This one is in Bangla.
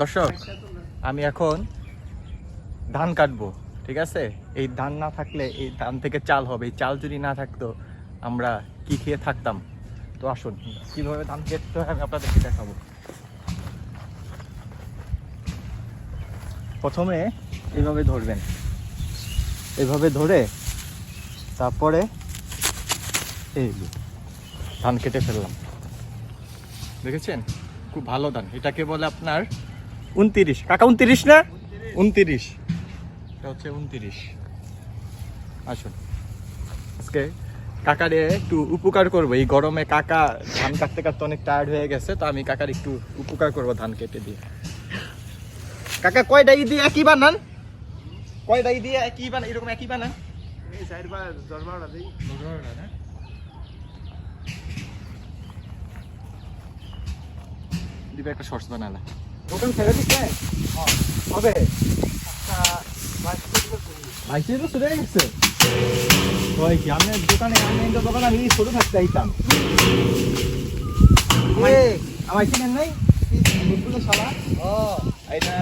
দর্শক, আমি এখন ধান কাটবো, ঠিক আছে? এই ধান না থাকলে এই ধান থেকে চাল হবে। এই চাল যদি না থাকতো, আমরা কি খেয়ে থাকতাম? তো আসুন, কীভাবে ধান কেটতে হয় আমি আপনাদেরকে দেখাবো। প্রথমে এইভাবে ধরবেন। এভাবে ধরে তারপরে এই ধান কেটে ফেললাম। দেখেছেন? খুব ভালো ধান এটাকে বলে আপনার উনতিরিশ। কাকা উনতিরিশ না? উনতিরিশ। এটা হচ্ছে উনতিরিশ। আসুন। আজকে কাকারে একটু উপকার করব। এই গরমে কাকা ধান কাটতে কাটতে অনেক টায়ার্ড হয়ে গেছে তো আমি কাকার একটু উপকার করব ধান কেটে দিয়ে। কাকা কয়টা ই দিয়ে একই বানান? কয়টা ই দিয়ে একই বানান? এরকম একই বানান? এই চারবার দশ বারোটা দিই দিবে একটা শর্টস বানালা। দোকান ছেড়ে দিচ্ছে? হবে। ভাইসে তো চলে গেছে ওই কি আমি দোকানে আমি এই দোকানে আমি ছোট থাকতে আইতাম। আমার চিনেন নাই? সালা ও এটা